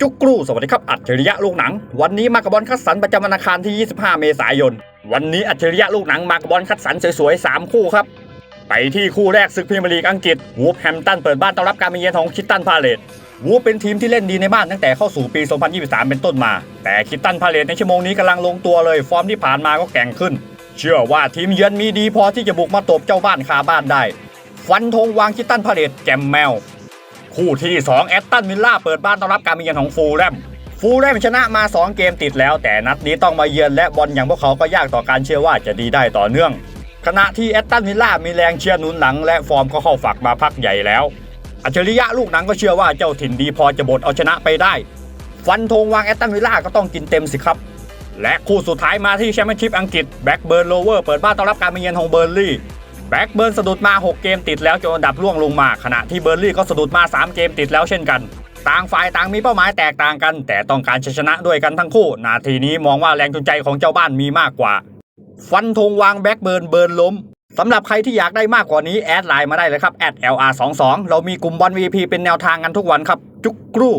จุกกรูสวัสดีครับ อัจฉริยะลูกหนัง วันนี้มากระบอลคัดสรรประจำวันอังคารที่ 25 เมษายน วันนี้อัจฉริยะลูกหนังมากระบอลคัดสรรสวยๆ 3 คู่ครับ ไปที่คู่แรกศึกพรีเมียร์ลีกอังกฤษวูฟแฮมตันเปิดบ้านต้อนรับการมาเยือนของคิตตันพาเลตวูฟเป็นทีมที่เล่นดีในบ้านตั้งแต่เข้าสู่ปี 2023 เป็นต้นมา แต่คิตตันพาเลตในชั่วโมงนี้กำลังลงตัวเลย ฟอร์มที่ผ่านมาก็แกร่งขึ้น เชื่อว่าทีมเยือนมีดีพอที่จะบุกมาตบเจ้าบ้านคาบ้านได้ ฟันธงวางคิตตันพาเลตแจมแมว คู่ที่2แอตตันวิลล่าเปิดบ้านต้อนรับการมาเยือนของฟูลแลมฟูลแลมชนะมา 2 เกมติดแล้ว แต่นัดนี้ต้องมาเยือนและบอลอย่างพวกเขาก็ยากต่อการเชื่อว่าจะดีได้ต่อเนื่อง ขณะที่แอตตันวิลล่ามีแรงเชียร์หนุนหลังและฟอร์มก็เข้าฝักมาพักใหญ่แล้ว อัจฉริยะลูกหนังก็เชื่อว่าเจ้าถิ่นดีพอจะบดเอาชนะไปได้ ฟันธงวางแอตตันวิลล่าก็ต้องกินเต็มสิครับ และคู่สุดท้ายมาที่แชมเปี้ยนชิพอังกฤษแบ็กเบิร์นโลเวอร์เปิดบ้านต้อนรับการมาเยือนของเบอร์ลี่ แบ็กเบิร์นสะดุดมา 6 เกมติดแล้วจนอันดับร่วงลงมา ขณะที่เบอร์ลี่ก็สะดุดมา 3 เกมติดแล้วเช่นกัน ต่างฝ่ายต่างมีเป้าหมายแตกต่างกัน แต่ต้องการชชนะด้วยกันทั้งคู่ นาทีนี้มองว่าแรงจูงใจของเจ้าบ้านมีมากกว่า ฟันธงวางแบ็กเบิร์นเบิร์นล้มสำหรับใครที่อยากได้มากกว่านี้แอดไลน์มาได้เลยครับ @lr22 เรามีกลุ่มบอล VP เป็นแนวทางกันทุกวันครับ จุกกรู